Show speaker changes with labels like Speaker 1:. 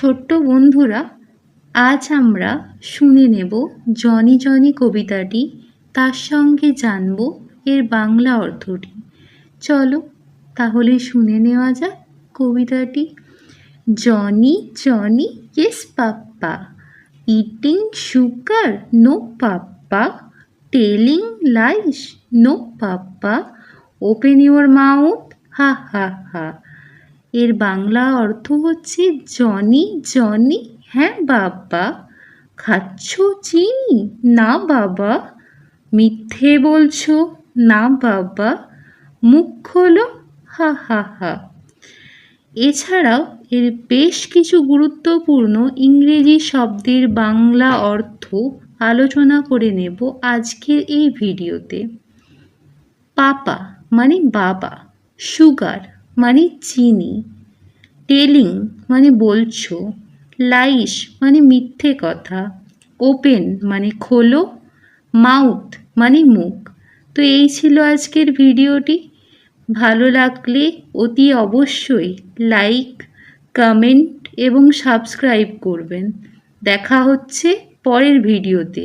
Speaker 1: ছোট্ট বন্ধুরা, আজ আমরা শুনে নেব জনি জনি কবিতাটি, তার সঙ্গে জানব এর বাংলা অর্থটি। চলো তাহলে শুনে নেওয়া যাক কবিতাটি। Johnny Johnny yes papa. Eating sugar no papa. Telling lies no papa. Open your mouth ha ha ha এর বাংলা অর্থ হচ্ছে জনি জনি হ্যাঁ বাবা। খাচ্ছ চিনি? না বাবা। মিথ্যে বলছো? না বাবা। মুখ খোলো। হা হা হা। এছাড়াও এর বেশ কিছু গুরুত্বপূর্ণ ইংরেজি শব্দের বাংলা অর্থ আলোচনা করে নেব আজকের এই ভিডিওতে। পাপা মানে বাবা। সুগার। মানে চিনি। টেলিং মানে বলছো। লাইস মানে মিথ্যে কথা। ওপেন মানে খোলো। মাউথ মানে মুখ। তো এই ছিল আজকের ভিডিওটি। ভালো লাগলে অতি অবশ্যই লাইক, কমেন্ট এবং সাবস্ক্রাইব করবেন। দেখা হচ্ছে পরের ভিডিওতে।